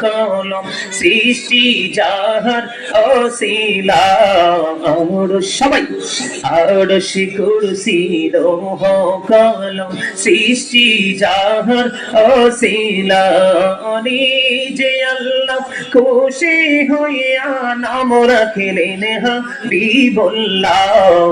কলম সৃষ্টি যাহার অশিলা আমার সবাই আর শিখুর শিল কলম সৃষ্টি যাহার অশিলা যে আল্লাহ খুশি হইয়া নাম রাখিলেন হা বললাম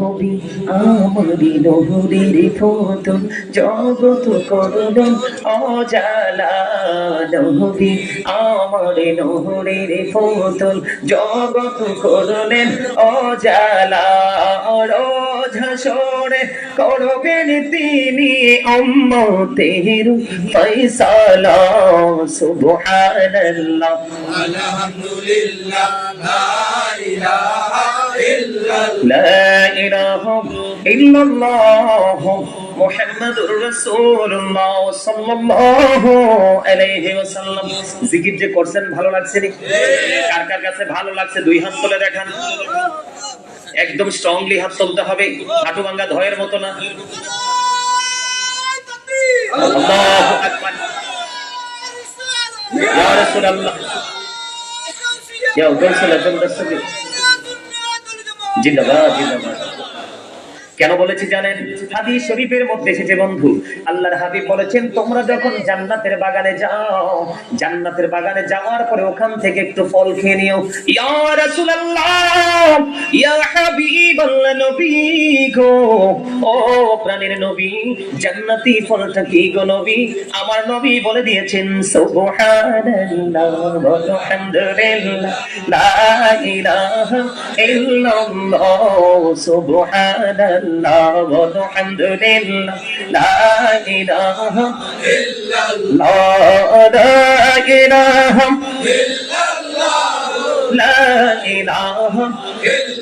নবী আমরি নহুরের ফতুন জগত করলেন অজালা নবী আমার নহরের ফতুন জগত করলেন অজালা রোঝাসরে করবেন তিনি অম্মতের ফৈসালা সুবহানাল্লাহ। আলহামদুলিল্লাহ لا إله إلا الله محمد رسول الله صلى الله عليه وسلم জিকির যে করছেন ভালো লাগছে নি কার কার কাছে ভালো লাগছে দুই হাত তুলে দেখান একদম স্ট্রংলি হাত তুলতে হবে হাঁটু ভাঙ্গা ধয়ের মতো না আল্লাহু আকবার ইয়া রাসূলুল্লাহ ইয়া রাসূলুল্লাহ जिंदाबाद जिंदाबाद কেন বলেছি জানেন? হাদিস শরীফের মধ্যে এসেছে বন্ধু, আল্লাহর হাবিব বলেছেন, তোমরা যখন জান্নাতের বাগানে যাও, জান্নাতের বাগানে যাওয়ার পরে ওখান থেকে একটু ফল খেয়ে নিও। ইয়া রাসূলুল্লাহ, ইয়া হাবিবাল্লাহ নবী গো, ও প্রাণের নবী, জান্নাতি ফলটা কি গো নবী? আমার নবী বলে দিয়েছেন, সুবহানাল্লাহ ওয়ালহামদুলিল্লাহ লা ইলাহা ইল্লাল্লাহ, সুবহানাল্লাহ। ওয়ালহামদুলিল্লাহ লা ইলাহা ইল্লাল্লাহ লা ইলাহা লা ইলাহা। ও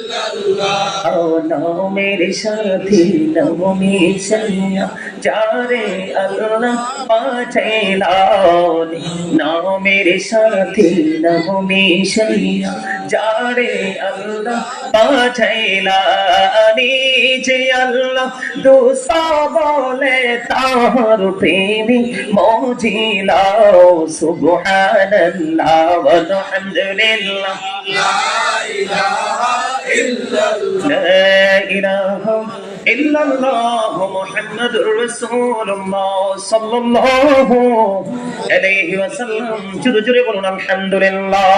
নামের সাথী নবমী সাইয়া যারে আল্লাহ পাঠাইলানি নামের সাথী নবমী সাইয়া যারে আল্লাহ পাঠাইলানি যে আল্লাহ দুসা বলে তার প্রেমী মজিলাও। সুবহানাল্লাহ ওয়ালহামদুলিল্লাহ লা ইলাহা জোরে বলুন আলহামদুলিল্লাহ